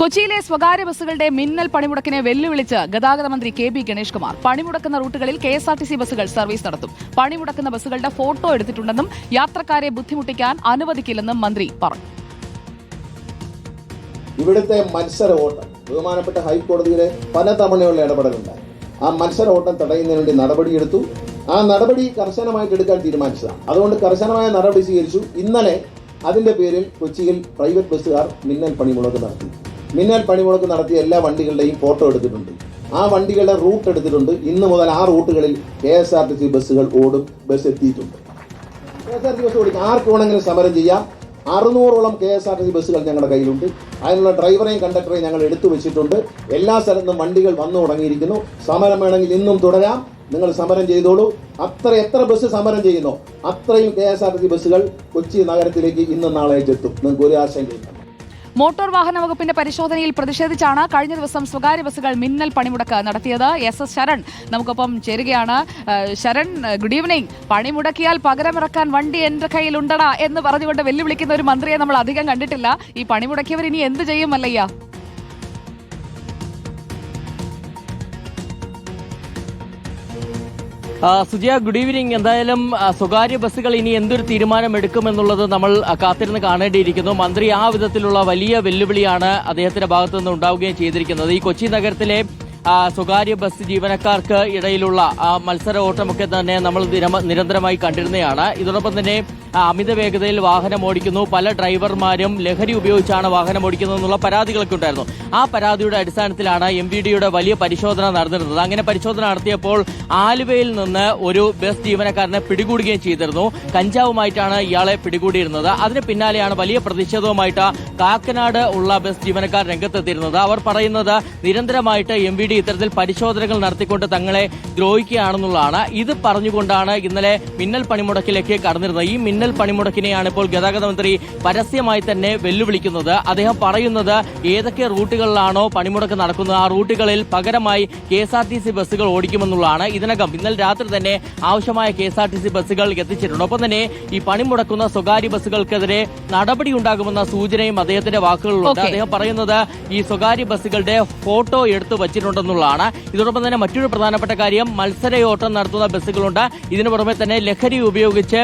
കൊച്ചിയിലെ സ്വകാര്യ ബസ്സുകളുടെ മിന്നൽ പണിമുടക്കിനെ വെല്ലുവിളിച്ച് ഗതാഗത മന്ത്രി കെ ബി ഗണേഷ് കുമാർ പണിമുടക്കുന്ന റൂട്ടുകളിൽ K S R T C ബസ്സുകൾ സർവീസ് നടത്തും. പണിമുടക്കുന്ന ബസ്സുകളുടെ ഫോട്ടോ എടുത്തിട്ടുണ്ടെന്നും യാത്രക്കാരെ ബുദ്ധിമുട്ടിക്കാൻ അനുവദിക്കില്ലെന്നും മന്ത്രി പറഞ്ഞു. ഇവിടുത്തെ മത്സര ഓട്ടം ബഹുമാനപ്പെട്ട പല പലതവണയുള്ള ഇടപെടലുണ്ടായി. ആ മത്സര ഓട്ടം തടയുന്നതിന് വേണ്ടി നടപടിയെടുത്തു ആ നടപടി കർശനമായിട്ട് എടുക്കാൻ തീരുമാനിച്ചതാണ്. അതുകൊണ്ട് കർശനമായ നടപടി സ്വീകരിച്ചു. ഇന്നലെ അതിന്റെ പേരിൽ കൊച്ചിയിൽ പ്രൈവറ്റ് ബസ്സുകാർ മിന്നൽ പണിമുടക്ക് നടത്തി. മിന്നൽ പണിമുടക്ക് നടത്തിയ എല്ലാ വണ്ടികളുടെയും ഫോട്ടോ എടുത്തിട്ടുണ്ട്. ആ വണ്ടികളുടെ റൂട്ട് എടുത്തിട്ടുണ്ട്. ഇന്ന് മുതൽ ആ റൂട്ടുകളിൽ K S R T C ബസ്സുകൾ ഓടും ബസ് എത്തിയിട്ടുണ്ട്. K S R T bus ഓടിക്കും ആർക്ക് വേണമെങ്കിലും സമരം ചെയ്യാം. അറുന്നൂറോളം K S R T C ബസ്സുകൾ ഞങ്ങളുടെ കയ്യിലുണ്ട്. അതിനുള്ള ഡ്രൈവറെയും കണ്ടക്ടറെയും ഞങ്ങൾ എടുത്തു വെച്ചിട്ടുണ്ട്. എല്ലാ സ്ഥലത്തും വണ്ടികൾ വന്നു തുടങ്ങിയിരിക്കുന്നു. സമരം വേണമെങ്കിൽ ഇന്നും തുടരാം. നിങ്ങൾ സമരം ചെയ്തോളൂ. അത്ര എത്ര ബസ് സമരം ചെയ്യുന്നോ? അത്രയും K S R T C ബസ്സുകൾ കൊച്ചി നഗരത്തിലേക്ക് ഇന്നും നാളെ എത്തും. നിങ്ങൾക്ക് ഒരു ആശങ്കയില്ല. മോട്ടോർ വാഹന വകുപ്പിന്റെ പരിശോധനയിൽ പ്രതിഷേധിച്ചാണ് കഴിഞ്ഞ ദിവസം സ്വകാര്യ ബസ്സുകൾ മിന്നൽ പണിമുടക്ക് നടത്തിയത്. എസ് എസ് ശരൺ നമുക്കൊപ്പം ചേരുകയാണ്. ശരൺ ഗുഡ് ഈവനിങ് പണിമുടക്കിയാൽ പകരമിറക്കാൻ വണ്ടി എന്റെ കയ്യിലുണ്ടടാ എന്ന് പറഞ്ഞുകൊണ്ട് വെല്ലുവിളിക്കുന്ന ഒരു മന്ത്രിയെ നമ്മൾ അധികം കണ്ടിട്ടില്ല. ഈ പണിമുടക്കിയവർ ഇനി എന്ത് ചെയ്യും മല്ലയ്യ? സുജയ ഗുഡ് ഈവനിങ് എന്തായാലും സ്വകാര്യ ബസ്സുകൾ ഇനി എന്തൊരു തീരുമാനം എടുക്കുമെന്നുള്ളത് നമ്മൾ കാത്തിരുന്ന് കാണേണ്ടിയിരിക്കുന്നു. മന്ത്രി ആ വിധത്തിലുള്ള വലിയ വെല്ലുവിളിയാണ് അദ്ദേഹത്തിന്റെ ഭാഗത്തു നിന്ന് ഉണ്ടാവുകയും ചെയ്തിരിക്കുന്നത്. ഈ കൊച്ചി നഗരത്തിലെ സ്വകാര്യ ബസ് ജീവനക്കാർക്ക് ഇടയിലുള്ള മത്സര ഓട്ടമൊക്കെ തന്നെ നമ്മൾ നിരന്തരമായി കണ്ടിരുന്നതാണ്. ഇതോടൊപ്പം തന്നെ അമിത വേഗതയിൽ വാഹനം ഓടിക്കുന്നു. പല ഡ്രൈവർമാരും ലഹരി ഉപയോഗിച്ചാണ് വാഹനം ഓടിക്കുന്നത് എന്നുള്ള പരാതികളൊക്കെ ഉണ്ടായിരുന്നു. ആ പരാതിയുടെ അടിസ്ഥാനത്തിലാണ് എം വി ഡിയുടെ വലിയ പരിശോധന നടന്നിരുന്നത്. അങ്ങനെ പരിശോധന നടത്തിയപ്പോൾ ആലുവയിൽ നിന്ന് ഒരു ബസ് ജീവനക്കാരനെ പിടികൂടുകയും ചെയ്തിരുന്നു. കഞ്ചാവുമായിട്ടാണ് ഇയാളെ പിടികൂടിയിരുന്നത്. അതിന് പിന്നാലെയാണ് വലിയ പ്രതിഷേധവുമായിട്ട് കാക്കനാട് ഉള്ള ബസ് ജീവനക്കാർ രംഗത്തെത്തിയിരുന്നത്. അവർ പറയുന്നത് നിരന്തരമായിട്ട് എം വി ഡി ഇത്തരത്തിൽ പരിശോധനകൾ നടത്തിക്കൊണ്ട് തങ്ങളെ ദ്രോഹിക്കുകയാണെന്നുള്ളതാണ്. ഇത് പറഞ്ഞുകൊണ്ടാണ് ഇന്നലെ മിന്നൽ പണിമുടക്കിലേക്ക് കടന്നിരുന്നത്. ഈ മിന്നൽ പണിമുടക്കിനെയാണ് ഇപ്പോൾ ഗതാഗത മന്ത്രി പരസ്യമായി തന്നെ വെല്ലുവിളിക്കുന്നത്. അദ്ദേഹം പറയുന്നത് ഏതൊക്കെ റൂട്ടുകളിലാണോ പണിമുടക്ക് നടക്കുന്നത്. ആ റൂട്ടുകളിൽ പകരമായി K S R T C ബസ്സുകൾ ഓടിക്കുമെന്നുള്ളതാണ്. ഇതിനകം ഇന്നലെ രാത്രി തന്നെ ആവശ്യമായ K S R T C ബസ്സുകൾ എത്തിച്ചിട്ടുണ്ട്. ഒപ്പം തന്നെ ഈ പണിമുടക്കുന്ന സ്വകാര്യ ബസ്സുകൾക്കെതിരെ നടപടി ഉണ്ടാകുമെന്ന സൂചനയും അദ്ദേഹത്തിന്റെ വാക്കുകളിലുണ്ട്. അദ്ദേഹം പറയുന്നത് ഈ സ്വകാര്യ ബസ്സുകളുടെ ഫോട്ടോ എടുത്തു വച്ചിട്ടുണ്ടെന്നുള്ളതാണ് ഇതോടൊപ്പം തന്നെ മറ്റൊരു പ്രധാനപ്പെട്ട കാര്യം മത്സരയോട്ടം നടത്തുന്ന ബസ്സുകളുണ്ട്. ഇതിനു പുറമെ തന്നെ ലഹരി ഉപയോഗിച്ച്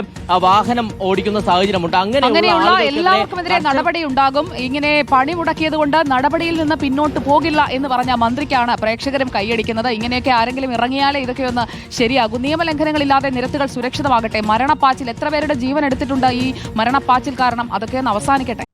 വാഹനം ഓടിക്കുന്ന സാഹചര്യമുണ്ട്. അങ്ങനെയുള്ള എല്ലാവർക്കുമെതിരെ നടപടി ഉണ്ടാകും ഇങ്ങനെ പണി മുടക്കിയത് കൊണ്ട് നടപടിയിൽ നിന്ന് പിന്നോട്ട് പോകില്ല എന്ന് പറഞ്ഞ മന്ത്രിക്കാണ് പ്രേക്ഷകരും കൈയടിക്കുന്നത്. ഇങ്ങനെയൊക്കെ ആരെങ്കിലും ഇറങ്ങിയാലേ ഇതൊക്കെ ഒന്ന് ശരിയാകും. നിയമലംഘനങ്ങളില്ലാതെ നിരത്തുകൾ സുരക്ഷിതമാകട്ടെ. മരണപ്പാച്ചിൽ എത്ര പേരുടെ ജീവൻ എടുത്തിട്ടുണ്ട് ഈ മരണപ്പാച്ചിൽ കാരണം? അതൊക്കെ ഒന്ന് അവസാനിക്കട്ടെ.